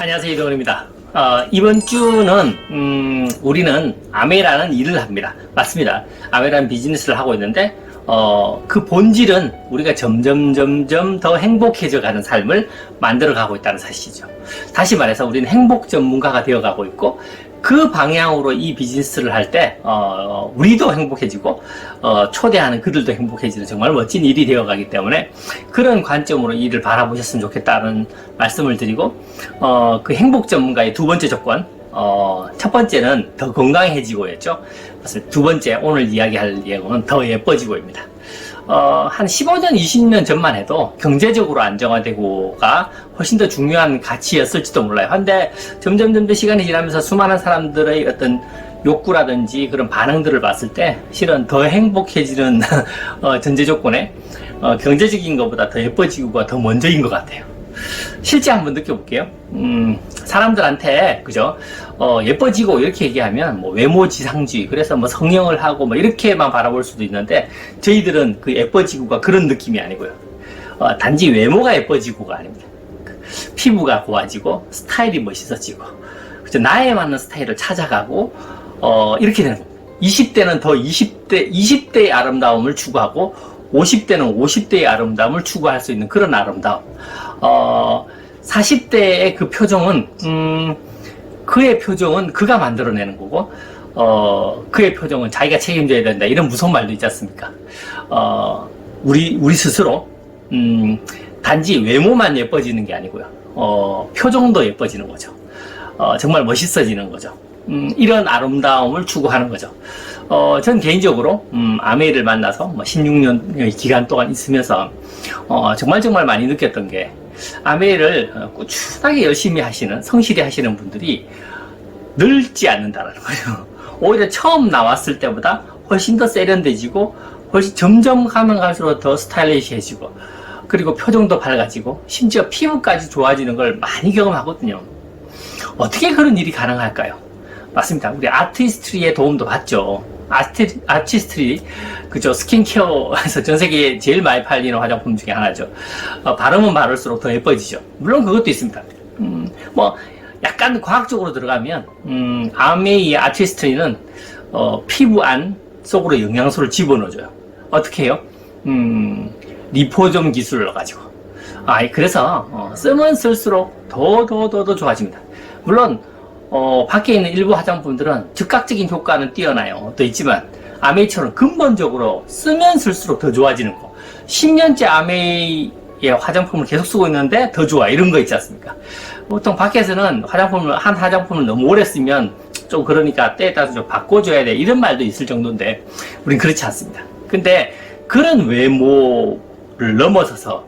안녕하세요 이동훈입니다. 어, 이번 주는 음, 우리는 아메라는 일을 합니다. 맞습니다. 아메라는 비즈니스를 하고 있는데 어, 그 본질은 우리가 점점 점점 더 행복해져가는 삶을 만들어가고 있다는 사실이죠. 다시 말해서 우리는 행복 전문가가 되어가고 있고 그 방향으로 이 비즈니스를 할 때 어, 우리도 행복해지고 어, 초대하는 그들도 행복해지는 정말 멋진 일이 되어가기 때문에 그런 관점으로 이 일을 바라보셨으면 좋겠다는 말씀을 드리고 어, 그 행복 전문가의 두 번째 조건 어, 첫 번째는 더 건강해지고였죠. 두 번째 오늘 이야기할 내용은 더 예뻐지고입니다. 어, 한 15년, 20년 전만 해도 경제적으로 안정화되고가 훨씬 더 중요한 가치였을지도 몰라요. 근데 점점 점점 시간이 지나면서 수많은 사람들의 어떤 욕구라든지 그런 반응들을 봤을 때 실은 더 행복해지는 어, 전제 조건에 어, 경제적인 것보다 더 예뻐지고가 더 먼저인 것 같아요. 실제 한번 느껴볼게요. 음, 사람들한테, 그죠? 어, 예뻐지고 이렇게 얘기하면 뭐 외모 지상주의, 그래서 뭐 성형을 하고 뭐 이렇게만 바라볼 수도 있는데 저희들은 그 예뻐지고가 그런 느낌이 아니고요. 어, 단지 외모가 예뻐지고가 아닙니다. 피부가 고와지고 스타일이 멋있어지고 그죠? 나에 맞는 스타일을 찾아가고 어, 이렇게 되는 겁니다. 20대는 더 20대, 20대의 아름다움을 추구하고 50대는 50대의 아름다움을 추구할 수 있는 그런 아름다움. 어, 40대의 그 표정은, 음, 그의 표정은 그가 만들어내는 거고, 어, 그의 표정은 자기가 책임져야 된다. 이런 무서운 말도 있지 않습니까? 어, 우리, 우리 스스로, 음, 단지 외모만 예뻐지는 게 아니고요. 어, 표정도 예뻐지는 거죠. 어, 정말 멋있어지는 거죠. 음, 이런 아름다움을 추구하는 거죠. 어, 전 개인적으로, 음, 아메이를 만나서 뭐 16년의 기간 동안 있으면서, 어, 정말 정말 많이 느꼈던 게, 아메이를 어, 꾸준하게 열심히 하시는, 성실히 하시는 분들이 늙지 않는다는 거예요. 오히려 처음 나왔을 때보다 훨씬 더 세련돼지고, 훨씬 점점 가면 갈수록 더 스타일리시해지고, 그리고 표정도 밝아지고, 심지어 피부까지 좋아지는 걸 많이 경험하거든요. 어떻게 그런 일이 가능할까요? 맞습니다. 우리 아티스트리의 도움도 받죠. 아티, 아티스트리, 그죠. 스킨케어에서 전 세계에 제일 많이 팔리는 화장품 중에 하나죠. 어, 바르면 바를수록 더 예뻐지죠. 물론 그것도 있습니다. 음, 뭐, 약간 과학적으로 들어가면, 음, 아메이 아티스트리는, 어, 피부 안 속으로 영양소를 집어넣어줘요. 어떻게 해요? 음, 리포점 기술을 넣어가지고. 아, 그래서, 어, 쓰면 쓸수록 더, 더, 더, 더 좋아집니다. 물론, 어, 밖에 있는 일부 화장품들은 즉각적인 효과는 뛰어나요. 또 있지만, 아메이처럼 근본적으로 쓰면 쓸수록 더 좋아지는 거. 10년째 아메이의 화장품을 계속 쓰고 있는데 더 좋아. 이런 거 있지 않습니까? 보통 밖에서는 화장품을, 한 화장품을 너무 오래 쓰면 좀 그러니까 때에 따라서 좀 바꿔줘야 돼. 이런 말도 있을 정도인데, 우린 그렇지 않습니다. 근데 그런 외모를 넘어서서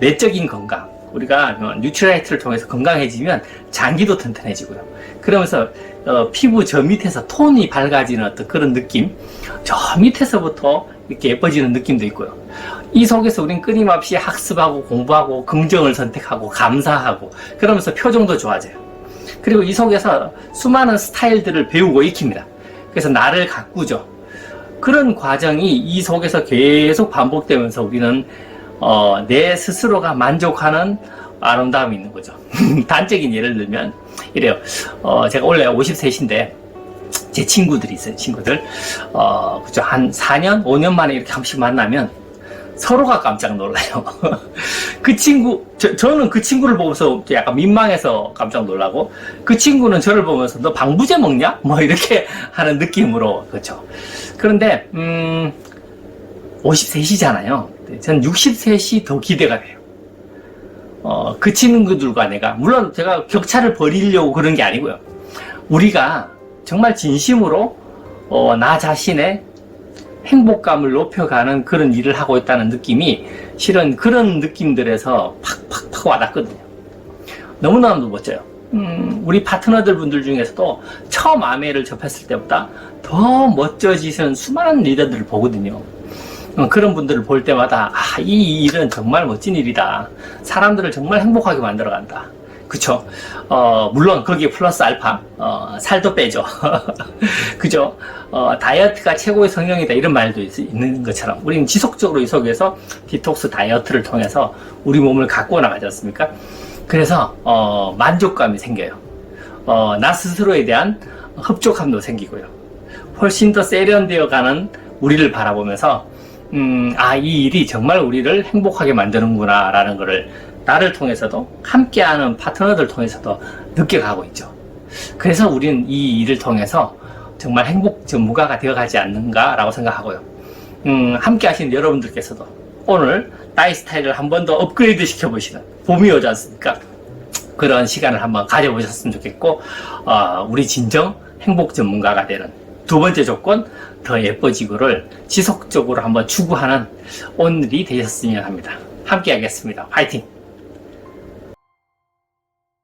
내적인 건강, 우리가 뉴트라이트를 통해서 건강해지면 장기도 튼튼해지고요. 그러면서 어, 피부 저 밑에서 톤이 밝아지는 어떤 그런 느낌, 저 밑에서부터 이렇게 예뻐지는 느낌도 있고요. 이 속에서 우린 끊임없이 학습하고 공부하고 긍정을 선택하고 감사하고 그러면서 표정도 좋아져요. 그리고 이 속에서 수많은 스타일들을 배우고 익힙니다. 그래서 나를 가꾸죠. 그런 과정이 이 속에서 계속 반복되면서 우리는 어, 내 스스로가 만족하는 아름다움이 있는 거죠. 단적인 예를 들면 이래요. 어, 제가 원래 53인데 제 친구들이 있어요. 친구들. 어, 그죠. 한 4년, 5년 만에 이렇게 한 번씩 만나면 서로가 깜짝 놀라요. 그 친구, 저, 저는 그 친구를 보면서 약간 민망해서 깜짝 놀라고, 그 친구는 저를 보면서 너 방부제 먹냐? 뭐 이렇게 하는 느낌으로, 그렇죠. 그런데, 음, 53시잖아요. 전 60셋이 더 기대가 돼요. 어, 그 친구들과 내가, 물론 제가 격차를 벌이려고 그런 게 아니고요. 우리가 정말 진심으로, 어, 나 자신의 행복감을 높여가는 그런 일을 하고 있다는 느낌이 실은 그런 느낌들에서 팍팍팍 와닿거든요. 너무너무 멋져요. 음, 우리 파트너들 분들 중에서도 처음 아메를 접했을 때보다 더 멋져지는 수많은 리더들을 보거든요. 어, 그런 분들을 볼 때마다 아, 이 일은 정말 멋진 일이다. 사람들을 정말 행복하게 만들어 간다. 그쵸? 어, 물론 거기에 플러스 알파, 어, 살도 빼죠. 그죠? 어, 다이어트가 최고의 성형이다. 이런 말도 있, 는 것처럼 우리는 지속적으로 이 속에서 디톡스 다이어트를 통해서 우리 몸을 가꾸어 나가지 않습니까? 그래서 어, 만족감이 생겨요. 어, 나 스스로에 대한 흡족함도 생기고요. 훨씬 더 세련되어 가는 우리를 바라보면서 음, 아, 이 일이 정말 우리를 행복하게 만드는구나 라는 것을 나를 통해서도 함께하는 파트너들 통해서도 느껴가고 있죠. 그래서 우리는 이 일을 통해서 정말 행복 전무가가 되어가지 않는가라고 생각하고요. 음, 함께 하신 여러분들께서도 오늘 나의 스타일을 한 번 더 업그레이드 시켜보시는 봄이 오지 않습니까? 그런 시간을 한번 가져보셨으면 좋겠고, 어, 우리 진정 행복 전문가가 되는 두 번째 조건, 더 예뻐지고를 지속적으로 한번 추구하는 오늘이 되셨으면 합니다. 함께 하겠습니다. 화이팅!